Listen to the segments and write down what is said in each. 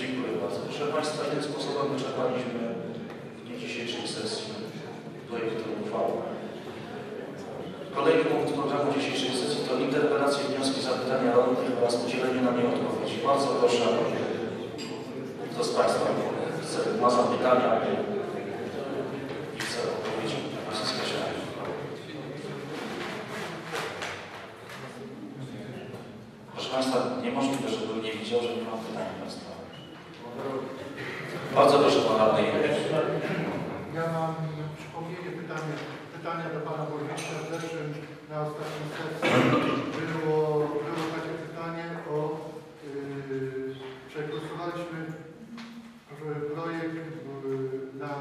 Dziękuję bardzo. Proszę Państwa, tym sposobem wyczerpaliśmy w dniu dzisiejszej sesji projektu uchwały. Kolejny punkt programu dzisiejszej sesji to interpelacje, wnioski, zapytania radnych oraz udzielenie na nie odpowiedzi. Bardzo proszę, kto z Państwa ma zapytania i chce odpowiedzi uzyskać. Proszę Państwa, niemożliwe, żebym nie widział, że nie mam pytań Państwa. Bardzo proszę Pan Radny. Ja mam przypomnienie pytania, pytania do Pana Burmistrza. W zeszłym, na ostatniej sesji było, było takie pytanie o, yy, przegłosowaliśmy w- projekt yy, na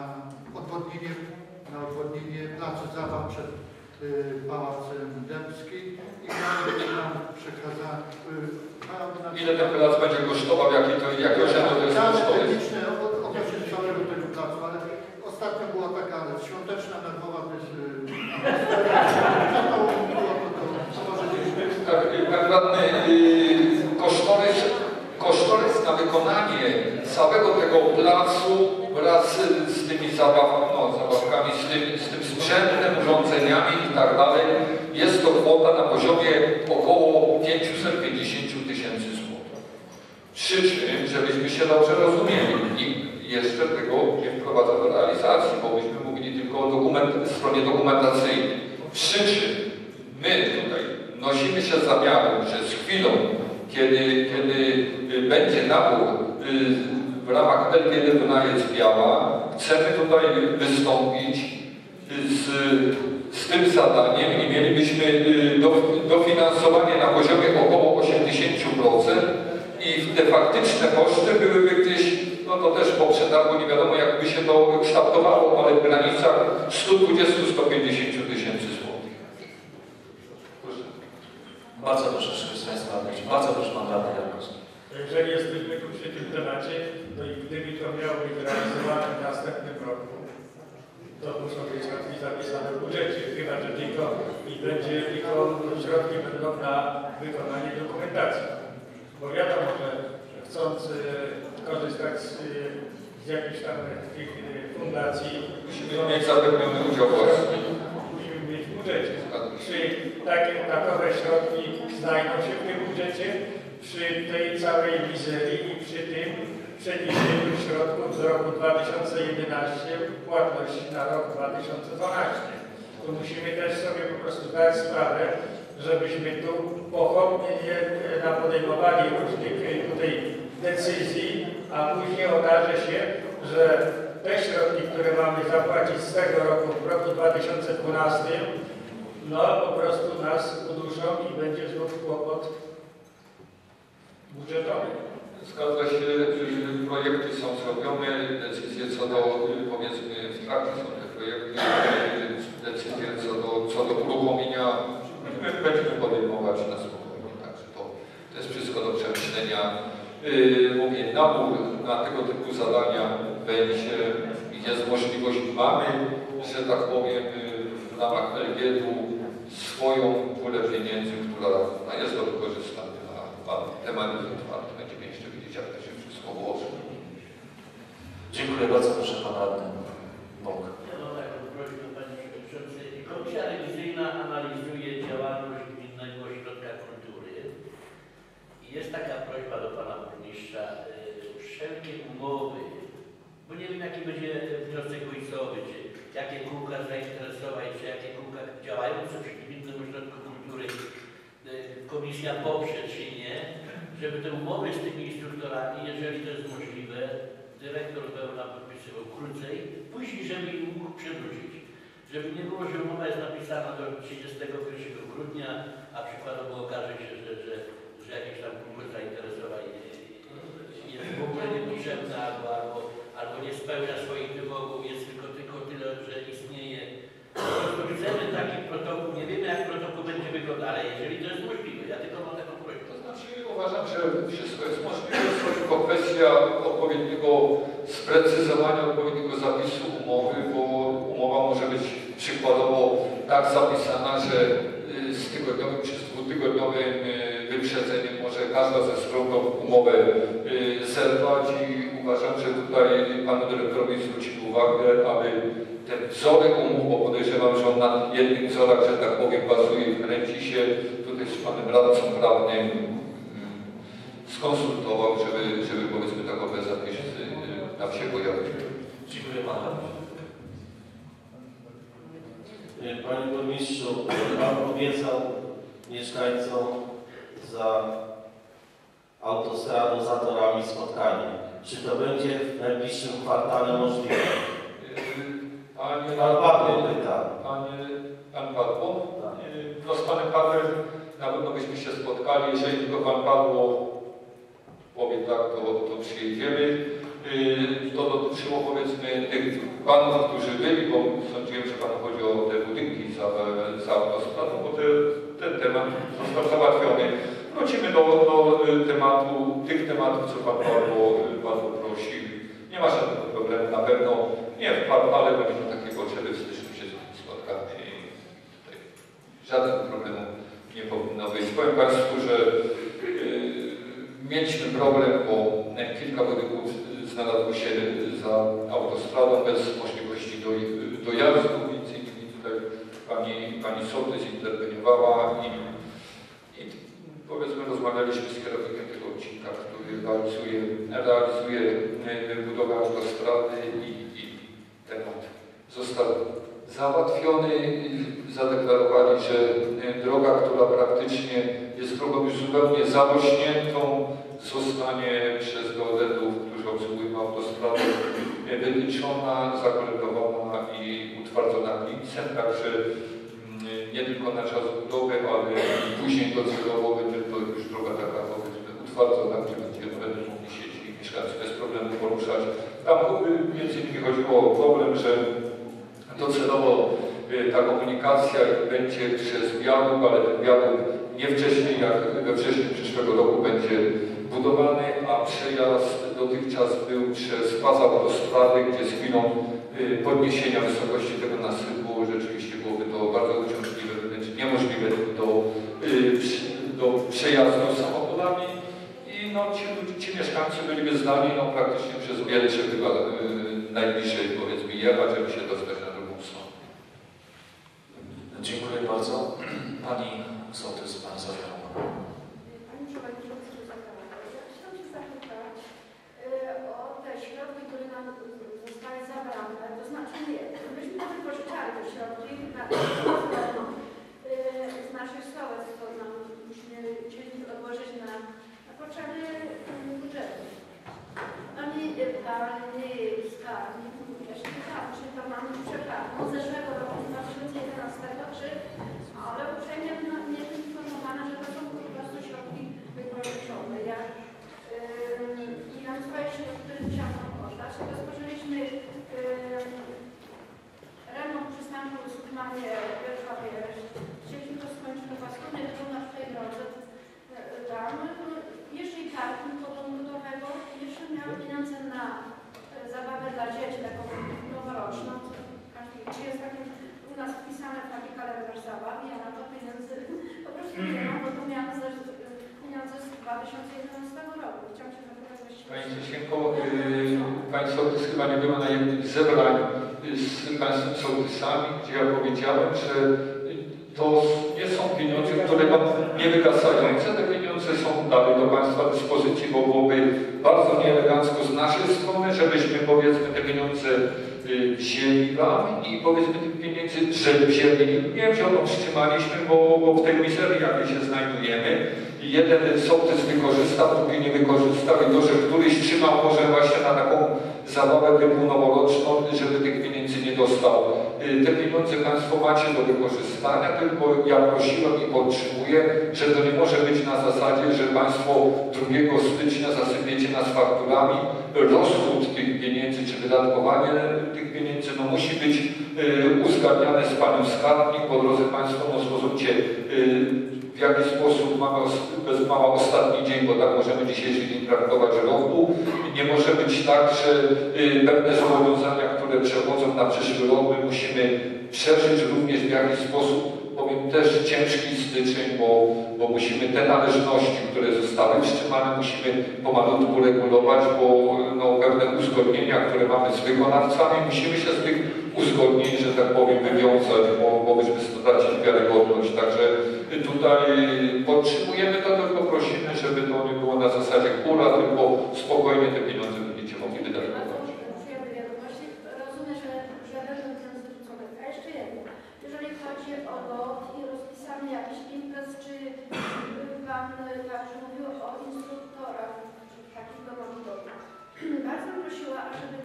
odwodnienie, na odwodnienie placu zabaw przed yy, Pałacem Dębskim i miał być nam przekazany, yy, miał nam Ile ten plac będzie kosztował, jakie to, jakie osiągnie to jest Dane kosztowy? techniczne od- odnośnie całego tego placu, ale ostatnio była taka świąteczna nerwowa też y, co to było, to, to może gdzieś Tak, Radny, yy, kosztorys, kosztorys na wykonanie całego tego placu wraz z, z tymi zabaw, no, zabawkami, z tym, z tym sprzętem, urządzeniami i tak dalej, jest to kwota na poziomie około 550 tysięcy złotych. Przy czym, żebyśmy się dobrze rozumieli, nikt jeszcze tego nie wprowadza do realizacji, bo myśmy mówili tylko o dokument, stronie dokumentacyjnej. Przy czym my nosimy się zamiarem, że z chwilą, kiedy, kiedy y, będzie nabór y, w ramach LGD Wynajec Biała, chcemy tutaj wystąpić y, z, z tym zadaniem i mielibyśmy do, dofinansowanie na poziomie około 80% i te faktyczne koszty byłyby gdzieś, no to też po przetargu nie wiadomo jak by się to kształtowało, ale w granicach 120-150 tysięcy złotych. Proszę. Bardzo proszę, żeby z Państwa radnych. Bardzo proszę Pan Radny Jankowski. Jeżeli jesteśmy tu przy tym temacie, to i gdyby to miało być realizowane w następnym roku, to muszą być środki zapisane w budżecie, chyba że tylko i będzie tylko środki będą na wykonanie dokumentacji. Bo wiadomo, że chcąc e, korzystać z, e, z jakichś tam tych e, fundacji, Musimy mieć zapewniony udział własny. musimy mieć w budżecie. Czy takie takowe środki znajdą się w tym budżecie przy tej całej mizerii i przy tym przeniesieniu środków z roku 2011 w płatność na rok 2012? Tu musimy też sobie po prostu zdać sprawę, żebyśmy tu pochopnie nie e, podejmowali różnych e, tutaj decyzji, a później okaże się, że te środki, które mamy zapłacić z tego roku, w roku 2012, no po prostu nas uduszą i będzie znów kłopot budżetowy. Zgadza się, y, projekty są zrobione, decyzje co do, y, powiedzmy, w trakcie są te projekty, y, decyzje co do, co do uruchomienia my będziemy podejmować na spokojnie, także to, to jest wszystko do przemyślenia. Yy, mówię, nabór na tego typu zadania będzie, jest możliwość, mamy, że tak powiem, y, w ramach LGD-u swoją pulę pieniędzy, która no, jest do wykorzystania temat otwarty. Będziemy jeszcze widzieć, jak to się wszystko ułoży. Dziękuję bardzo, proszę Pan Radny Bąk. Ja mam taką prośbę, Panie Przewodniczący. Komisja rewizyjna analizuje działalność Gminnego Ośrodka Kultury. I jest taka prośba do Pana Burmistrza. y, Wszelkie umowy, bo nie wiem jaki będzie wniosek końcowy, czy jakie kółka zainteresować, czy jakie kółka działające przy Gminnym Ośrodku Kultury y, komisja poprze, czy żeby te umowy z tymi instruktorami, jeżeli to jest możliwe, dyrektor Wełna podpisywał krócej, później, żeby im mógł przywrócić. Żeby nie było, że umowa jest napisana do 31 grudnia, a przykładowo okaże się, że, że, że jakieś tam kółko zainteresowań y, jest w ogóle niepotrzebne albo, albo, albo nie spełnia swoich wymogów, jest tylko, tylko tyle, że istnieje. Po prostu chcemy taki protokół, nie wiemy jak protokół będzie wyglądał, ale jeżeli to jest możliwe, ja tylko mam taką prośbę. To znaczy uważam, że wszystko jest możliwe, jest tylko kwestia odpowiedniego sprecyzowania odpowiedniego zapisu umowy, bo umowa może być przykładowo tak zapisana, że y, z tygodniowym czy z dwutygodniowym y, wyprzedzeniem może każda ze stron umowę y, zerwać i uważam, że tutaj panu dyrektorowi zwrócił uwagę, aby ten wzorek umów, bo podejrzewam, że on na jednych wzorach, że tak powiem, bazuje kręci się tutaj z panem radcą prawnym skonsultował, żeby, żeby powiedzmy takowe zapisy nam się pojawiły. Dziękuję Panu. Panie Burmistrzu, Pan obiecał mieszkańcom za autostradą za torami spotkanie. Czy to będzie w najbliższym kwartale możliwe? Y, Panie, Pan Paweł pyta. Panie, pan? Tak. Y, No z panem Pawłem na pewno byśmy się spotkali. Jeżeli tylko pan Pawło powie tak, to, to przyjedziemy. Y, To dotyczyło powiedzmy tych panów, którzy byli, bo sądziłem, że panu chodzi o te budynki za, za autostradą, bo te, ten temat został załatwiony. Wrócimy do, do y, tematu, tych tematów, co pan Pawło, y, Pawło prosił. Nie ma żadnego problemu, na pewno nie w kwartale będziemy takie potrzeby w styczniu się spotkamy żadnego problemu nie powinno być. Powiem Państwu, że mieliśmy problem, bo kilka budynków znalazło się za autostradą bez możliwości do, dojazdu, między innymi tutaj pani, pani Sołtys interweniowała i, i powiedzmy rozmawialiśmy z kierownikiem tego odcinka, który realizuje, realizuje e, budowę autostrady i, i temat został załatwiony. Zadeklarowali, że e, droga, która praktycznie jest drogą już zupełnie zarośniętą, zostanie przez geodetów, którzy obsługują autostradę, e, wyliczona, zakolegowana i utwardzona klincem, także mm, nie tylko na czas budowy, ale i później docelowo będzie to już droga taka powiedzmy utwardzona, gdzie będą mogli się ci mieszkańcy bez problemu poruszać. Tam y, między innymi chodziło o problem, że docelowo ta komunikacja będzie przez wiaduk, ale ten wiaduk nie wcześniej jak we wrześniu przyszłego roku będzie budowany, a przejazd dotychczas był przez fazę autostrady, gdzie z chwilą y, podniesienia wysokości tego nasypu rzeczywiście byłoby to bardzo uciążliwe, wręcz niemożliwe do, y, do przejazdu samochodami. I no, ci, ci mieszkańcy byliby zdani no, praktycznie przez chyba y, najbliżej powiedzmy jechać, żeby się dostać na drugą stronę. Dziękuję bardzo. Pani Sołtys, Zawiera. Pani Przewodniczący Zabrała, ja chciałam się zapytać y, o te środki, które nam zostały zabrane, to znaczy nie, myśmy wypożyczali te środki na, y, z naszych stołek, to nam musimy chcieli odłożyć na, na potrzeby y, budżetu. Pani y, Pani Skarbnik, jeszcze pytałam, czy to mamy przepadku z zeszłego roku, z 2011, czy, ale uprzejmie no, nie jestem informowana, że to są po prostu środki wypożyczone. Ja ym, i na swoje środki, które musiałam oddać, rozpoczęliśmy ym, remont przystanku Sukmanie Wierzchowie. Chcieliśmy to skończyć na Pastunie, tylko na tej drodze y, tam. Jeszcze i parking podbudowego, jeszcze miałam pieniądze na y, zabawę dla dzieci, taką noworoczną. Każdy, czy jest takie u nas wpisane w taki kalendarz zabaw, ja na to pieniędzy po prostu nie mam, bo to miałam ze, pieniądze z 2011 roku. Chciałam się zapytać. Pani Zosienko, yy, Pani Sołtys chyba nie była na jednym z zebrań y, z Państwem Sołtysami, gdzie ja powiedziałem, że to nie są pieniądze, które mam niewygasające, te pieniądze są dalej do Państwa dyspozycji, bo byłoby bardzo nieelegancko z naszej strony, żebyśmy powiedzmy te pieniądze y, wzięli Wam i powiedzmy tych pieniędzy że wzięli. Nie ono wstrzymaliśmy, bo, bo w tej mizerii jakiej się znajdujemy, jeden sołtys wykorzystał, drugi nie wykorzystał i to, że któryś trzymał może właśnie na taką zabawę typu noworoczną, żeby tych pieniędzy nie dostał. Y, Te pieniądze Państwo macie do wykorzystania, tylko ja prosiłem i podtrzymuję, że to nie może być na zasadzie, że Państwo 2 stycznia zasypiecie nas fakturami. Rozchód tych pieniędzy, czy wydatkowanie tych pieniędzy, no musi być y, uzgadniane z Panią Skarbnik. Po drodze Państwo no, zrozumcie, y, w jaki sposób mamy bez mała ostatni dzień, bo tak możemy dzisiejszy dzień traktować roku. Nie może być tak, że y, pewne zobowiązania, które przechodzą na przyszły rok, my musimy przeżyć również w jakiś sposób, powiem też ciężki styczeń, bo, bo musimy te należności, które zostały wstrzymane, musimy pomalutku regulować, bo no, pewne uzgodnienia, które mamy z wykonawcami, musimy się z tych uzgodnień, że tak powiem, wywiązać, bo, bo byśmy stracić wiarygodność. Także tutaj podtrzymujemy to, tylko prosimy, żeby to nie było na zasadzie hura, tylko spokojnie te pieniądze będziecie mogli wiadomości. Rozumiem, że, będą ten jeszcze jedno. Jeżeli chodzi o lot i rozpisany jakiś imprez, czy Pan także mówił o instruktorach takich domowych Bardzo bym prosiła, ażeby,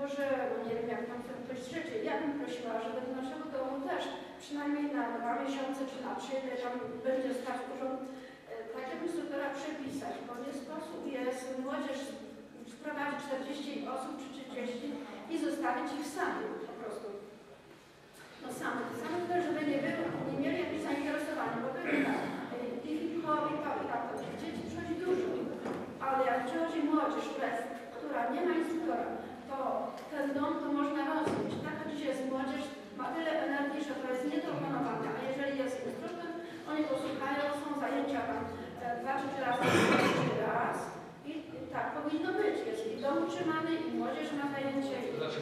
może, nie wiem jak Pan chce ktoś ja bym prosiła, żeby do naszego domu też przynajmniej na dwa miesiące, czy na trzy, ile tam będzie stać urząd, e, takiego instruktora przepisać, bo nie sposób jest młodzież sprowadzić 40 osób czy 30 i zostawić ich samych po prostu. No samych, samych też, żeby nie, było, nie mieli jakieś zainteresowania, bo tak, i hip-hop, i to, i tak, dzieci przychodzi dużo, ale jak przychodzi młodzież bez, która nie ma instruktora, to ten dom to można rozumieć. Tak, dzisiaj jest młodzież, ma tyle energii, że to jest nie do opanowania, a jeżeli jest instruktor, oni posłuchają, są zajęcia tam e, dwa czy trzy razy, trzy raz i tak powinno być. Jest i dom utrzymany, i młodzież ma zajęcie. To znaczy,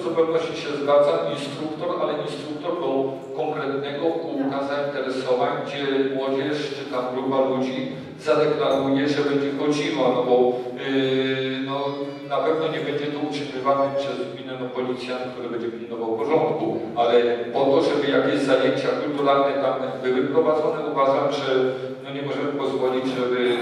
w zupełności się zgadzam, instruktor, ale instruktor do konkretnego kółka zainteresowań, gdzie młodzież czy tam grupa ludzi zadeklaruje, że będzie chodziła, no bo yy, no, na pewno nie będzie to utrzymywany przez gminę no, policjant, który będzie pilnował porządku, ale po to, żeby jakieś zajęcia kulturalne tam były prowadzone, uważam, że no, nie możemy pozwolić, żeby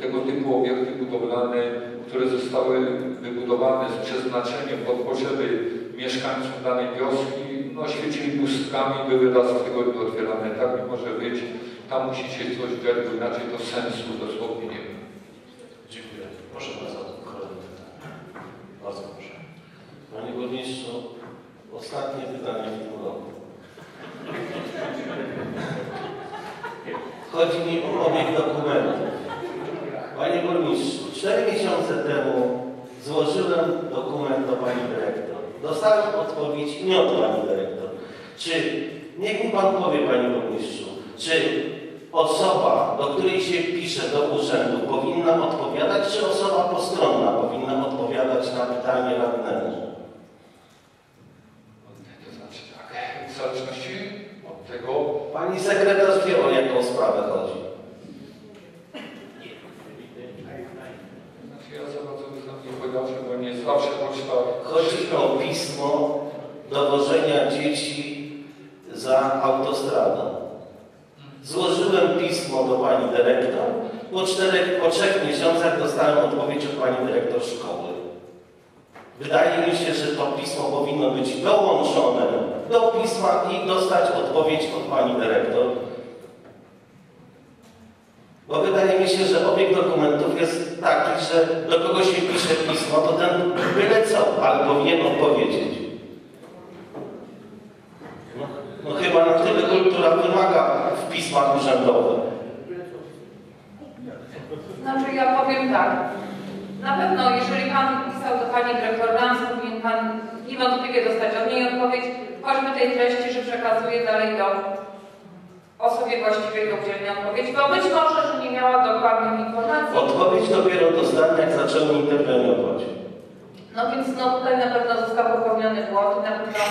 tego typu obiekty budowlane, które zostały wybudowane z przeznaczeniem pod potrzeby mieszkańców danej wioski, no świecili pustkami, były raz w tygodniu otwierane. Tak nie może być. Tam musi się coś dziać, bo inaczej to sensu dosłownie nie ma. Dziękuję. Proszę bardzo, kolejne pytanie. Bardzo proszę. Panie Burmistrzu, ostatnie pytanie w tym roku. Chodzi mi o obieg dokumentów. Panie Burmistrzu, cztery miesiące temu złożyłem dokument do Pani Dyrektor. Dostałem odpowiedź nie od Pani Dyrektor. Czy, niech mi Pan powie Panie Burmistrzu, czy osoba, do której się pisze do urzędu powinna odpowiadać, czy osoba postronna powinna odpowiadać na pytanie radnego? To znaczy tak, w zależności od tego, Pani sekretarz wie o jaką sprawę chodzi. znaczy ja za bardzo znam nie kojarzę, bo nie Chodzi o pismo dowożenia dzieci za autostradą. Złożyłem pismo do pani dyrektor. Po, czterech, po trzech miesiącach dostałem odpowiedź od pani dyrektor szkoły. Wydaje mi się, że to pismo powinno być dołączone do pisma i dostać odpowiedź od pani dyrektor. Bo wydaje mi się, że obieg dokumentów jest taki, że do kogo się pisze pismo, to ten byle co, ale powinien odpowiedzieć. No, no chyba na tyle kultura wymaga w pismach urzędowych. Znaczy ja powiem tak. Na pewno, jeżeli Pan pisał do Pani Dyrektor Lans, powinien Pan niewątpliwie dostać od niej odpowiedź, choćby tej treści, że przekazuje dalej do osobie właściwej do udzielenia odpowiedzi, bo być może, że nie miała dokładnych informacji. Odpowiedź dopiero dostałem, jak zacząłem interweniować. No więc no tutaj na pewno został popełniony błąd i na pewno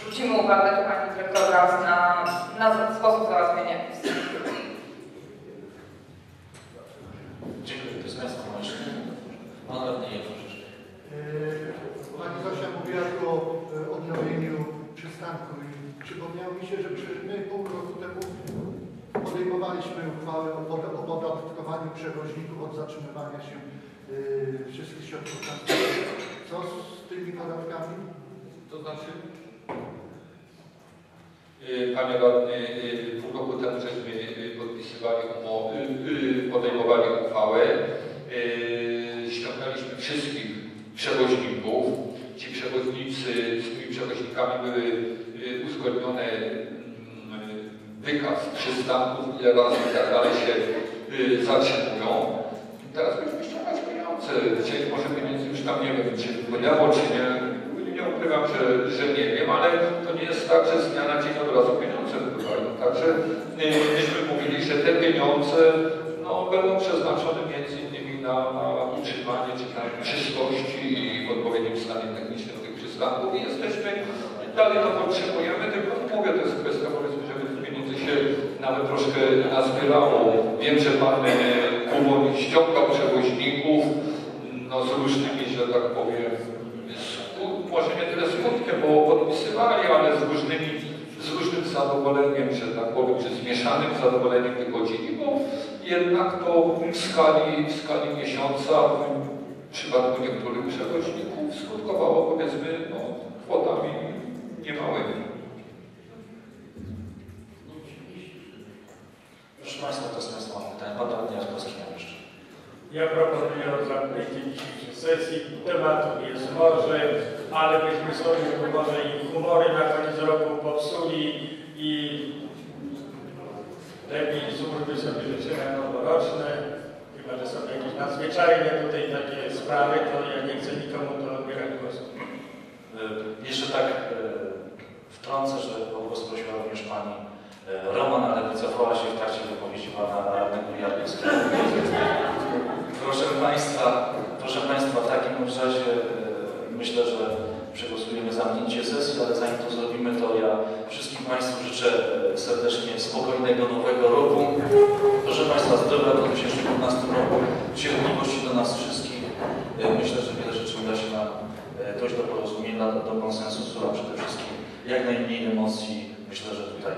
zwrócimy uwagę do Pani Dyrektor na, na sposób załatwienia pisma. Dziękuję. To jest Państwa jeszcze. Pan radny. Yy, Pani Zosia mówiła tu o e, odnowieniu przystanku i przypomniało mi się, że my pół roku temu podejmowaliśmy uchwałę o poda- o opodatkowaniu przewoźników od zatrzymywania się yy, wszystkich środków transportu. Co z tymi podatkami? To znaczy, y, Panie Radny, pół roku temu żeśmy y, podpisywali umowy, podejmowali uchwałę. Y, Ściągnęliśmy wszystkich przewoźników. Ci przewoźnicy, z tymi przewoźnikami były y, uzgodnione mm, wykaz razy i tak dalej się y, zatrzymują. I teraz będziemy ściągać pieniądze. Dzisiaj może pieniędzy już tam nie wiem, czy wpłynęło, czy nie. Nie ukrywam, że, że nie wiem, ale to nie jest tak, że z dnia na dzień od razu pieniądze wpływają. Także y, myśmy mówili, że te pieniądze no, będą przeznaczone między innymi na, na utrzymanie czy na czystości i w odpowiednim stanie technicznym tych przystanków i jesteśmy, dalej to potrzebujemy, tylko mówię, to jest kwestia powiedzmy, żeby tych pieniędzy się nawet troszkę nazbierało. Wiem, że Pan e, Kubon ściągał przewoźników, no z różnymi, że tak powiem, może nie tyle skutkiem, bo podpisywali, ale z różnymi, z różnym zadowoleniem, że tak powiem, czy zmieszanym zadowoleniem wychodzili, bo jednak to w skali, w skali miesiąca w przypadku niektórych przewoźników skutkowało powiedzmy no, kwotami niemałymi. Proszę Państwa, to jest Państwa pytanie. Pan Radny Jaskowski miał jeszcze. Ja proponuję o zamknięcie dzisiejszej sesji. Tematów jest morze, ale byśmy sobie może i humory na koniec roku popsuli i lepiej służby sobie życzenia noworoczne. Chyba, że są jakieś nadzwyczajne tutaj takie sprawy, to ja nie chcę nikomu to odbierać głosu. Y, Jeszcze tak y, wtrącę, że o głos prosiła również Pani y, Roman, ale wycofała się w trakcie wypowiedzi Pana Radnego Jarkowskiego. Proszę Państwa, proszę Państwa, w takim razie y, myślę, że przegłosujemy zamknięcie sesji, ale zanim to zrobimy, to ja wszystkim Państwu życzę y, serdecznie spokojnego nowego roku. Proszę Państwa, zdrowia w 2015 roku, cierpliwości do nas wszystkich. Y, Myślę, że wiele rzeczy uda się nam e, dojść do porozumienia, do, konsensusu, a przede wszystkim jak najmniej emocji. Myślę, że tutaj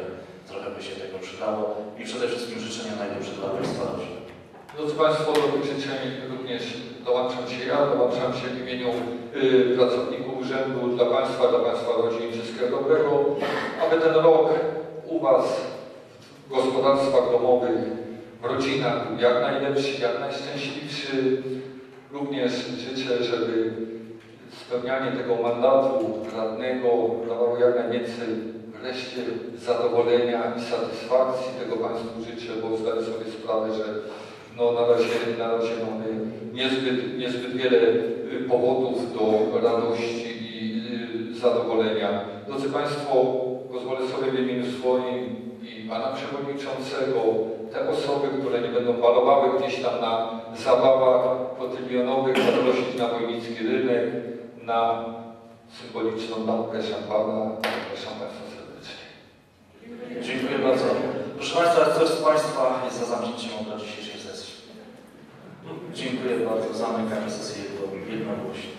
trochę by się tego przydało i przede wszystkim życzenia najlepsze dla Państwa rodzin. Drodzy Państwo, życzeń również dołączam się w imieniu y, pracowników urzędu dla Państwa, dla Państwa rodzin wszystkiego dobrego, aby ten rok u Was w gospodarstwach domowych, w rodzinach był jak najlepszy, jak najszczęśliwszy. Również życzę, żeby spełnianie tego mandatu radnego dawało jak najwięcej wreszcie zadowolenia i satysfakcji. Tego Państwu życzę, bo zdaję sobie sprawę, że no na razie, na razie mamy niezbyt, niezbyt wiele y, powodów do radości i y, zadowolenia. Drodzy Państwo, pozwolę sobie w imieniu swoim i Pana Przewodniczącego, te osoby, które nie będą balowały gdzieś tam na zabawach kotylionowych, zaprosić na wojnicki rynek, na symboliczną lampkę szampana. Zapraszam Państwa serdecznie. Dziękuję bardzo. Proszę Państwa, kto z Państwa jest za zamknięciem obrad? Dziękuję bardzo. Zamykam sesję jednomgłośnie.